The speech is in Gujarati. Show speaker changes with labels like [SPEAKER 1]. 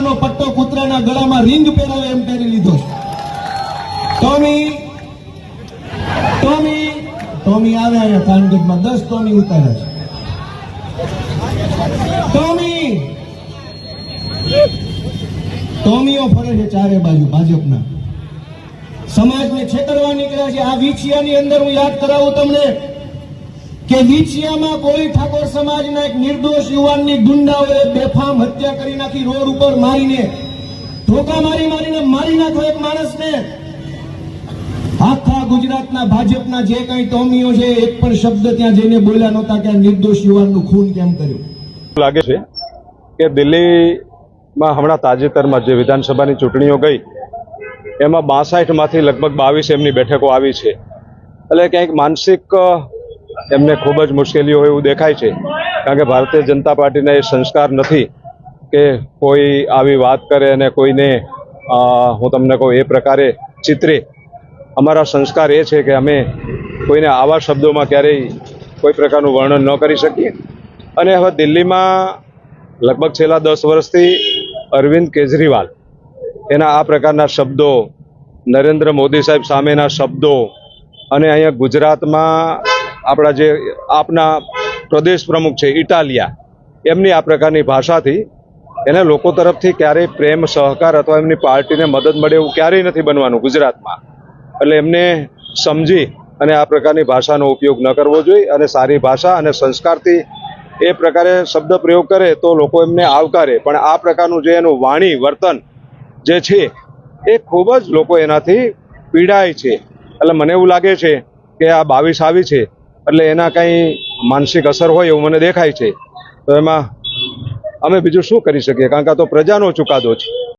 [SPEAKER 1] નો પટ્ટો કૂતરાના ગળામાં રિંગ પહેરાવે એમ પહેરી લીધો. ટોમી ટોમી ટોમી આવે અહીંયા કાનગઢમાં દસ ટોમી ઉતારે છે. ટોમી, ટોમીઓ ફરે છે ચારે બાજુ, ભાજપના. સમાજને છેતરવા નીકળ્યા છે. આ વીછિયાની અંદર હું યાદ કરાવું તમને. કે વીછિયામાં કોળી ઠાકોર સમાજના એક નિર્દોષ યુવાનની ગુંડાઓએ બેફામ હત્યા કરી નાખી, રોડ ઉપર મારીને, ધોકા મારી મારીને મારી નાખ્યો એક માણસને. આખા ગુજરાતના ભાજપના જે કઈ ટોમીઓ છે, એક પણ શબ્દ ત્યાં જઈને બોલ્યા નહોતા કે નિર્દોષ યુવાનનું ખૂન કેમ કર્યું?
[SPEAKER 2] લાગે છે કે દિલ્હીમાં હમણાં તાજેતરમાં જે વિધાનસભાની ચૂંટણીઓ ગઈ, એમાં બાસઠમાંથી લગભગ બાવીસ એમની બેઠકો આવી છે. એટલે ક્યાંક માનસિક એમને ખૂબ જ મુશ્કેલીઓ એવું દેખાય છે. કારણ કે ભારતીય જનતા પાર્ટીના એ સંસ્કાર નથી કે કોઈ આવી વાત કરે અને કોઈને હું તમને કહું, એ પ્રકારે ચિત્રે. અમારા સંસ્કાર એ છે કે અમે કોઈને આવા શબ્દોમાં ક્યારેય કોઈ પ્રકારનું વર્ણન ન કરી શકીએ. અને હવે દિલ્હીમાં લગભગ છેલ્લા દસ વર્ષથી અરવિંદ કેજરીવાલ, એના આ પ્રકારના શબ્દો, નરેન્દ્ર મોદી સાહેબ સામેના શબ્દો અને અહીંયા ગુજરાતમાં આપણા જે આપના પ્રદેશ પ્રમુખ છે, ઇટાલિયા, એમની આ પ્રકારની ભાષાથી એને લોકો તરફથી ક્યારેય પ્રેમ, સહકાર અથવા એમની પાર્ટીને મદદ મળે એવું ક્યારેય નથી બનવાનું ગુજરાતમાં. એટલે એમને સમજી અને આ પ્રકારની ભાષાનો ઉપયોગ ન કરવો જોઈએ અને સારી ભાષા અને સંસ્કારથી એ પ્રકારે શબ્દ પ્રયોગ કરે તો લોકો એમને આવકારે. પણ આ પ્રકારનું જે એનું વાણી, વર્તન જે છે, એ ખૂબ જ લોકો એનાથી પીડાય છે. એટલે મને એવું લાગે છે કે આ બાવીસ આવી છે. એટલે એના કંઈ માનસિક અસર હોય એવું મને દેખાય છે. તો એમાં અમે બીજું શું કરી શકીએ? કારણ કે આ તો પ્રજાનો ચુકાદો છે.